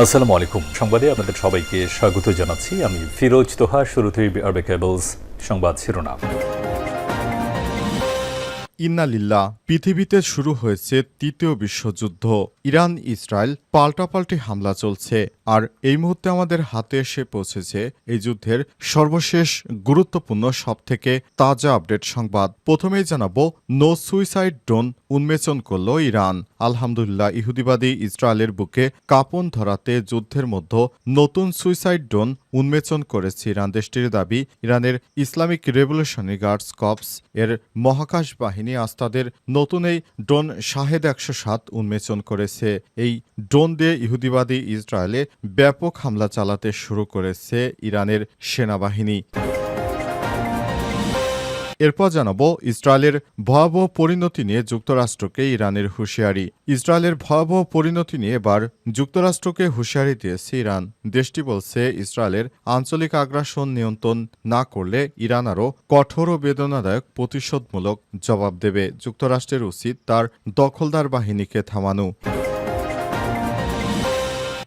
আসসালামু আলাইকুম। সংবাদে আপনাদের সবাইকে স্বাগত জানাচ্ছি। আমি ফিরোজ তোহা, শুরুতেই আরবে কেবলস সংবাদ শিরোনাম। ইন্নালিল্লা পৃথিবীতে শুরু হয়েছে তৃতীয় বিশ্বযুদ্ধ। ইরান ইসরায়েল পাল্টাপাল্টি হামলা চলছে। আর এই মুহূর্তে আমাদের হাতে এসে পৌঁছেছে এই যুদ্ধের সর্বশেষ গুরুত্বপূর্ণ সবথেকে তাজা আপডেট সংবাদ। প্রথমেই জানাব, নো সুইসাইড ড্রোন উন্মোচন করল ইরান। আলহামদুলিল্লাহ, ইহুদিবাদী ইসরায়েলের বুকে কাপন ধরাতে যুদ্ধের মধ্যে নতুন সুইসাইড ড্রোন উন্মোচন করেছে ইরান। দেশটির দাবি, ইরানের ইসলামিক রেভলিউশনারি গার্ডস কপস এর মহাকাশ বাহিনী আজ তাদের নতুন এই ড্রোন শাহেদ একশো সাত উন্মোচন করেছে। এই ড্রোন দিয়ে ইহুদিবাদী ইসরায়েলে ব্যাপক হামলা চালাতে শুরু করেছে ইরানের সেনাবাহিনী। এরপর জানাব ইসরায়েলের ভয়াবহ পরিণতি নিয়ে যুক্তরাষ্ট্রকে ইরানের হুঁশিয়ারি। ইসরায়েলের ভয়াবহ পরিণতি নিয়ে এবার যুক্তরাষ্ট্রকে হুঁশিয়ারি দিয়েছে ইরান। দেশটি বলছে ইসরায়েলের আঞ্চলিক আগ্রাসন নিয়ন্ত্রণ না করলে ইরান আরও কঠোর ও বেদনাদায়ক প্রতিশোধমূলক জবাব দেবে। যুক্তরাষ্ট্রের উচিত তার দখলদার বাহিনীকে থামানো।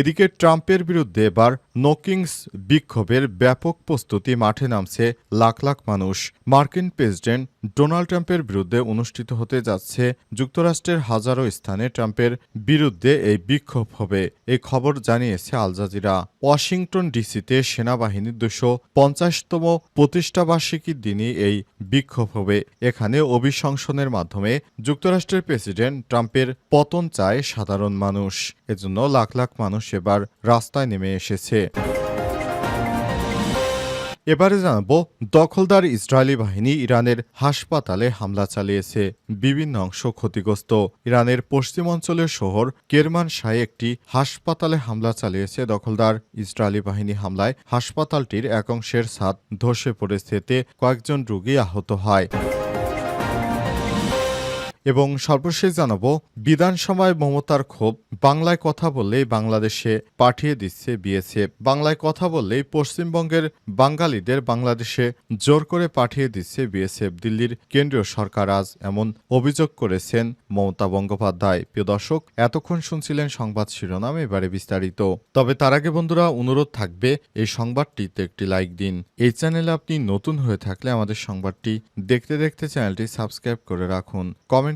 এদিকে ট্রাম্পের বিরুদ্ধে এবার নোকিংস বিক্ষোভের ব্যাপক প্রস্তুতি মাঠে নামছে লাখ লাখ মানুষ। মার্কিন প্রেসিডেন্ট ডোনাল্ড ট্রাম্পের বিরুদ্ধে অনুষ্ঠিত হতে যাচ্ছে যুক্তরাষ্ট্রের হাজারো স্থানে ট্রাম্পের বিরুদ্ধে এই বিক্ষোভ হবে এই খবর জানিয়েছে আল জাজিরা। ওয়াশিংটন ডিসিতে সেনাবাহিনীর দুশো পঞ্চাশতম প্রতিষ্ঠাবার্ষিকীর দিনই এই বিক্ষোভ হবে। এখানে অভিশংসনের মাধ্যমে যুক্তরাষ্ট্রের প্রেসিডেন্ট ট্রাম্পের পতন চায় সাধারণ মানুষ। এজন্য লাখ লাখ মানুষ এবার রাস্তায় নেমে এসেছে। এবারে জানাব, দখলদার ইসরায়েলি বাহিনী ইরানের হাসপাতালে হামলা চালিয়েছে। বিভিন্ন অংশ ক্ষতিগ্রস্ত। ইরানের পশ্চিমাঞ্চলের শহর কেরমান শাহে একটি হাসপাতালে হামলা চালিয়েছে। দখলদার ইসরায়েলি বাহিনী হামলায় হাসপাতালটির এক অংশের ছাদ ধসে পড়েছে কয়েকজন রোগী আহত হয়। এবং সর্বশেষ জানাব বিধানসভায় মমতার ক্ষোভ বাংলায় কথা বললেই বাংলাদেশে পাঠিয়ে দিচ্ছে বিএসএফ বাংলায় কথা বললেই পশ্চিমবঙ্গের বাঙালিদের বাংলাদেশে জোর করে পাঠিয়ে দিচ্ছে বিএসএফ। দিল্লির কেন্দ্রীয় সরকার আজ এমন অভিযোগ করেছেন মমতা বন্দ্যোপাধ্যায়। প্রিয় দর্শক, এতক্ষণ শুনছিলেন সংবাদ শিরোনাম, এবারে বিস্তারিত। তবে তার আগে বন্ধুরা, অনুরোধ থাকবে, এই সংবাদটিতে একটি লাইক দিন। এই চ্যানেলে আপনি নতুন হয়ে থাকলে আমাদের সংবাদটি দেখতে দেখতে চ্যানেলটি সাবস্ক্রাইব করে রাখুন। কমেন্ট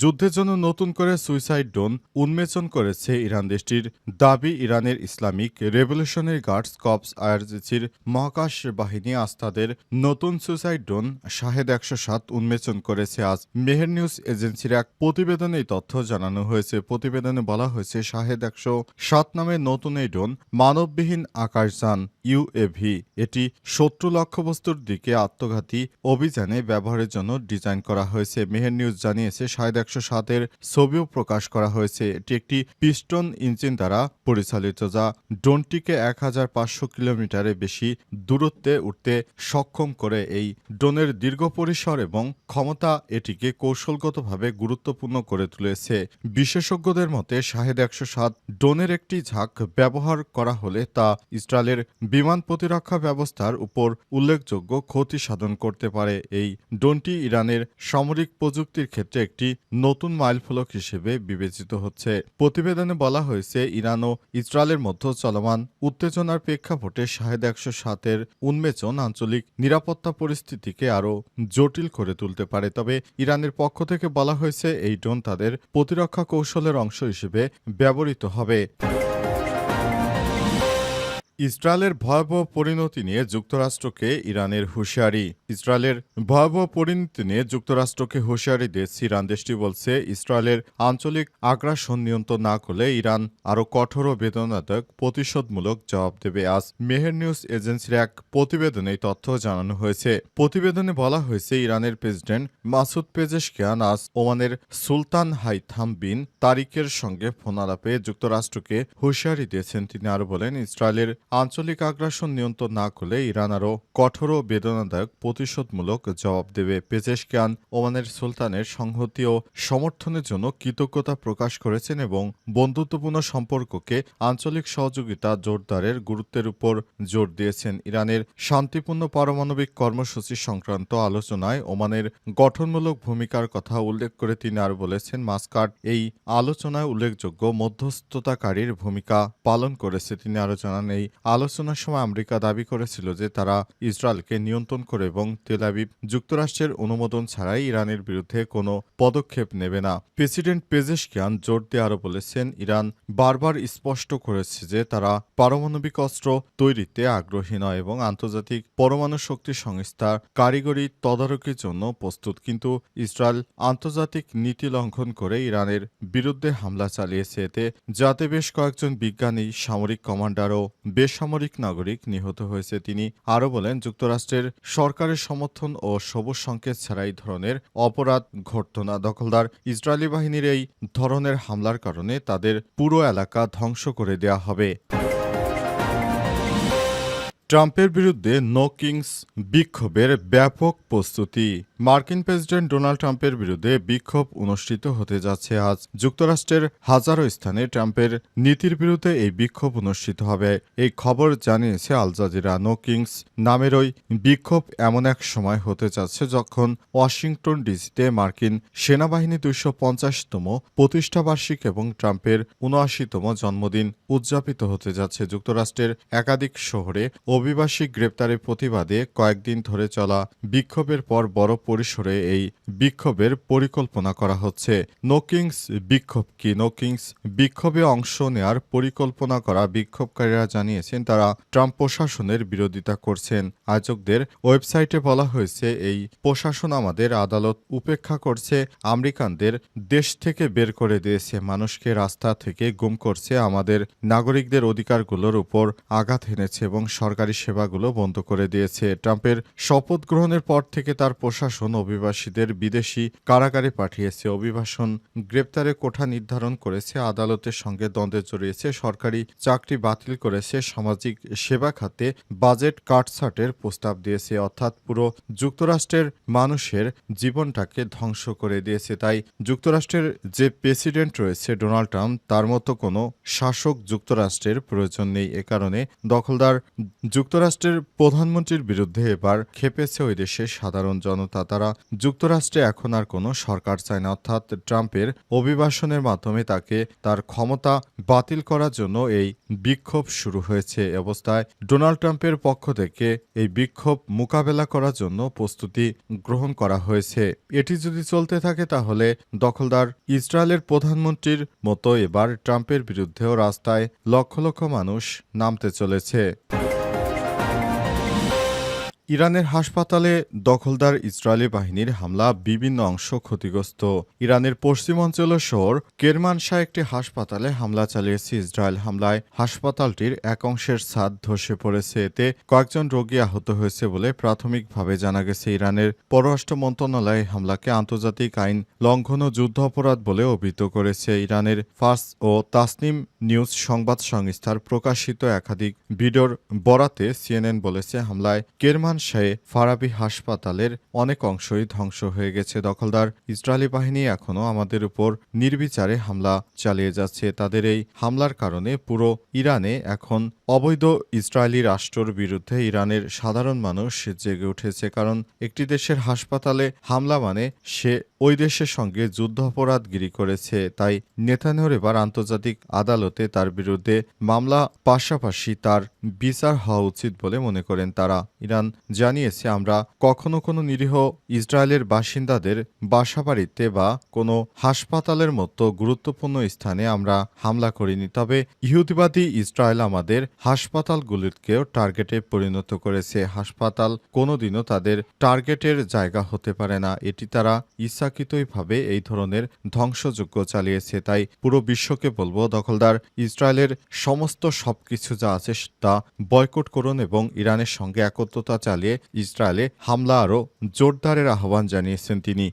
যুদ্ধের জন্য নতুন করে সুইসাইড ড্রোন উন্মোচন করেছে ইরান দেশটির দাবি, ইরানের ইসলামিক রেভলিউশনারি গার্ডস কপস আইআরজিসির মহাকাশ বাহিনী আজ তাদের নতুন সুইসাইড ড্রোন শাহেদ একশো সাত উন্মোচন করেছে। আজ মেহের নিউজ এজেন্সির এক প্রতিবেদনে তথ্য জানানো হয়েছে। প্রতিবেদনে বলা হয়েছে, শাহেদ একশো সাত নামে নতুন এই ড্রোন মানববিহীন আকাশযান ইউএভি এটি শত্রু লক্ষ্যবস্তুর দিকে আত্মঘাতী অভিযানে ব্যবহারের জন্য ডিজাইন করা হয়েছে। মেহের নিউজ জানিয়েছে, শাহেদ একশো সাতের ছবিও প্রকাশ করা হয়েছে। এটি একটি পিস্টন ইঞ্জিন দ্বারা পরিচালিত যা ড্রোনটিকে এক হাজার পাঁচশো কিলোমিটারের বেশি দূরত্বে উঠতে সক্ষম করে। এই ড্রোনের দীর্ঘ পরিসর এবং ক্ষমতা এটিকে কৌশলগতভাবে গুরুত্বপূর্ণ করে তুলেছে। বিশেষজ্ঞদের মতে, শাহেদ একশো সাত ড্রোনের একটি ঝাঁক ব্যবহার করা হলে তা ইসরায়েলের বিমান প্রতিরক্ষা ব্যবস্থার উপর উল্লেখযোগ্য ক্ষতি সাধন করতে পারে। এই ড্রোনটি ইরানের সামরিক প্রযুক্তির ক্ষেত্রে একটি নতুন মাইলফলক হিসেবে বিবেচিত হচ্ছে। প্রতিবেদনে বলা হয়েছে, ইরান ও ইসরায়েলের মধ্যে চলমান উত্তেজনার প্রেক্ষাপটে শাহেদ একশো সাতের উন্মেচন আঞ্চলিক নিরাপত্তা পরিস্থিতিকে আরও জটিল করে তুলতে পারে। তবে ইরানের পক্ষ থেকে বলা হয়েছে, এই ড্রোন তাদের প্রতিরক্ষা কৌশলের অংশ হিসেবে ব্যবহৃত হবে। ইসরায়েলের ভয়াবহ পরিণতি নিয়ে যুক্তরাষ্ট্রকে ইরানের হুঁশিয়ারি। ইসরায়েলের ভয়াবহ পরিণতি নিয়ে যুক্তরাষ্ট্রকে হুঁশিয়ারি দিয়েছে ইরান দেশটি বলছে, ইসরায়েলের আঞ্চলিক আগ্রাসন নিয়ন্ত্রণ না করলে ইরান আরও কঠোর ও বেদনাদায়ক প্রতিশোধমূলক জবাব দেবে। আজ মেহের নিউজ এজেন্সির এক প্রতিবেদনে তথ্য জানানো হয়েছে। প্রতিবেদনে বলা হয়েছে, ইরানের প্রেসিডেন্ট মাসুদ পেজেশকিয়ান আজ ওমানের সুলতান হাইথাম বিন তারিকের সঙ্গে ফোনালাপে যুক্তরাষ্ট্রকে হুঁশিয়ারি দিয়েছেন। তিনি আরও বলেন, ইসরায়েলের আঞ্চলিক আগ্রাসন নিয়ন্ত্রণ না করলে ইরান আরও কঠোর ও বেদনাদায়ক প্রতিশোধমূলক জবাব দেবে পেজেশকিয়ান ওমানের সুলতানের সংহতি ও সমর্থনের জন্য কৃতজ্ঞতা প্রকাশ করেছেন এবং বন্ধুত্বপূর্ণ সম্পর্ককে আঞ্চলিক সহযোগিতা জোরদারের গুরুত্বের উপর জোর দিয়েছেন ইরানের শান্তিপূর্ণ পারমাণবিক কর্মসূচি সংক্রান্ত আলোচনায় ওমানের গঠনমূলক ভূমিকার কথা উল্লেখ করে তিনি আর বলেছেন, মাস্কাট এই আলোচনায় উল্লেখযোগ্য মধ্যস্থতাকারীর ভূমিকা পালন করেছে। তিনি আরও জানান, এই আলোচনার সময় আমেরিকা দাবি করেছিল যে তারা ইসরায়েলকে নিয়ন্ত্রণ করে এবং তেলাবিব যুক্তরাষ্ট্রের অনুমোদন ছাড়াই ইরানের বিরুদ্ধে কোনো পদক্ষেপ নেবে না। প্রেসিডেন্ট পেজেশকিয়ান জোর দিয়ে আরও বলেছেন, ইরান বারবার স্পষ্ট করেছে যে তারা পারমাণবিক অস্ত্র তৈরিতে আগ্রহী নয় এবং আন্তর্জাতিক পরমাণু শক্তি সংস্থার কারিগরি তদারকির জন্য প্রস্তুত। কিন্তু ইসরায়েল আন্তর্জাতিক নীতি লঙ্ঘন করে ইরানের বিরুদ্ধে হামলা চালিয়েছে। এতে যাতে বেশ কয়েকজন বিজ্ঞানী, সামরিক কমান্ডারও ও বেসামরিক নাগরিক নিহত হয়েছে। তিনি আরও বলেন, যুক্তরাষ্ট্রের সরকারের সমর্থন ও সবুজ সংকেত ছাড়া এই ধরনের অপরাধ ঘটত না। দখলদার ইসরায়েলি বাহিনীর এই ধরনের হামলার কারণে তাদের পুরো এলাকা ধ্বংস করে দেয়া হবে। ট্রাম্পের বিরুদ্ধে নো কিংস বিক্ষোভের ব্যাপক প্রস্তুতি। মার্কিন প্রেসিডেন্ট ডোনাল্ড ট্রাম্পের বিরুদ্ধে বিক্ষোভ অনুষ্ঠিত হতে যাচ্ছে আজ। যুক্তরাষ্ট্রের হাজারো স্থানে ট্রাম্পের নীতির বিরুদ্ধে এই বিক্ষোভ অনুষ্ঠিত হবে। এই খবর জানিয়েছে আল জাজিরা। নো কিংস নামের ওই বিক্ষোভ এমন এক সময় হতে যাচ্ছে যখন ওয়াশিংটন ডিসিতে মার্কিন সেনাবাহিনী দুইশো পঞ্চাশতম প্রতিষ্ঠাবার্ষিক এবং ট্রাম্পের উনআশিতম জন্মদিন উদযাপিত হতে যাচ্ছে। যুক্তরাষ্ট্রের একাধিক শহরে অভিবাসী গ্রেপ্তারের প্রতিবাদে কয়েকদিন ধরে চলা বিক্ষোভের পর বড় পরিসরে এই বিক্ষোভের পরিকল্পনা করা হচ্ছে। নোকিংস বিক্ষোভ কি? নোকিংস বিক্ষোভে অংশ নেয়ার পরিকল্পনা করা বিক্ষোভকারীরা জানিয়েছেন, তারা ট্রাম্প প্রশাসনের বিরোধিতা করছেন। আয়োজকদের ওয়েবসাইটে বলা হয়েছে, এই প্রশাসন আমাদের আদালত উপেক্ষা করছে, আমেরিকানদের দেশ থেকে বের করে দিয়েছে, মানুষকে রাস্তা থেকে গুম করছে, আমাদের নাগরিকদের অধিকারগুলোর উপর আঘাত এনেছে এবং সরকারি সেবাগুলো বন্ধ করে দিয়েছে। ট্রাম্পের শপথ গ্রহণের পর থেকে তার প্রশাসন অভিবাসীদের বিদেশি কারাগারে পাঠিয়েছে। অভিবাসন গ্রেপ্তারে কোঠা নির্ধারণ করেছে, আদালতের সঙ্গে দ্বন্দ্বে জড়িয়েছে, সরকারি চাকরি বাতিল করেছে, সামাজিক সেবা খাতে বাজেট কাটছাটের প্রস্তাব দিয়েছে। অর্থাৎ পুরো যুক্তরাষ্ট্রের মানুষের জীবনটাকে ধ্বংস করে দিয়েছে। তাই যুক্তরাষ্ট্রের যে প্রেসিডেন্ট রয়েছে ডোনাল্ড ট্রাম্প, তার মতো কোনো শাসক যুক্তরাষ্ট্রের প্রয়োজন নেই। এ কারণে দখলদার যুক্তরাষ্ট্রের প্রধানমন্ত্রীর বিরুদ্ধে এবার খেপেছে ওই দেশের সাধারণ জনতা। তারা যুক্তরাষ্ট্রে এখন আর কোনো সরকার চায় না। অর্থাৎ ট্রাম্পের অভিবাসনের মাধ্যমে তাকে তার ক্ষমতা বাতিল করার জন্য এই বিক্ষোভ শুরু হয়েছে। অবস্থায় ডোনাল্ড ট্রাম্পের পক্ষ থেকে এই বিক্ষোভ মোকাবেলা করার জন্য প্রস্তুতি গ্রহণ করা হয়েছে। এটি যদি চলতে থাকে তাহলে দখলদার ইসরায়েলের প্রধানমন্ত্রীর মতো এবার ট্রাম্পের বিরুদ্ধেও রাস্তায় লক্ষ লক্ষ মানুষ নামতে চলেছে। ইরানের হাসপাতালে দখলদার ইসরায়েলি বাহিনীর হামলা বিভিন্ন অংশ ক্ষতিগ্রস্ত। ইরানের পশ্চিমাঞ্চলের শহর কেরমানশাহ একটি হাসপাতালে হামলা চালিয়েছে ইসরায়েল। হামলায় হাসপাতালটির এক অংশের ছাদ ধসে পড়েছে। এতে কয়েকজন রোগী আহত হয়েছে বলে প্রাথমিকভাবে জানা গেছে। ইরানের পররাষ্ট্র মন্ত্রণালয় হামলাকে আন্তর্জাতিক আইন লঙ্ঘন ও যুদ্ধ অপরাধ বলে অভিহিত করেছে। ইরানের ফার্স ও তাসনিম নিউজ সংবাদ সংস্থার প্রকাশিত একাধিক ভিডিওর বরাতে সিএনএন বলেছে, হামলায় কেরমান শাহে ফারাবি হাসপাতালের অনেক অংশই ধ্বংস হয়ে গেছে। দখলদার ইসরায়েলি বাহিনী এখনও আমাদের উপর নির্বিচারে হামলা চালিয়ে যাচ্ছে। তাদের এই হামলার কারণে পুরো ইরানে এখন অবৈধ ইসরায়েলি রাষ্ট্রর বিরুদ্ধে ইরানের সাধারণ মানুষ জেগে উঠেছে। কারণ একটি দেশের হাসপাতালে হামলা মানে সে ওই দেশের সঙ্গে যুদ্ধ অপরাধ গিরি করেছে। তাই নেতানিয়াহুর এবার আন্তর্জাতিক আদালতে তার বিরুদ্ধে মামলা পাশাপাশি তার বিচার হওয়া উচিত বলে মনে করেন তারা। ইরান জানিয়েছে, আমরা কখনো কোনো নিরীহ ইসরায়েলের বাসিন্দাদের বাসাবাড়িতে বা কোনো হাসপাতালের মতো গুরুত্বপূর্ণ স্থানে আমরা হামলা করিনি। তবে ইহুদিবাদী ইসরায়েল আমাদের হাসপাতালগুলিকেও টার্গেটে পরিণত করেছে। হাসপাতাল কোনোদিনও তাদের টার্গেটের জায়গা হতে পারে না। এটি তারা ইচ্ছাকৃতভাবে এই ধরনের ধ্বংসযজ্ঞ চালিয়েছে। তাই পুরো বিশ্বকে বলব, দখলদার ইসরায়েলের সমস্ত সবকিছু যা আছে তা বয়কট করুন এবং ইরানের সঙ্গে একত্রতা চালিয়ে ইসরায়েলে হামলা আরও জোরদারের আহ্বান জানিয়েছেন তিনি।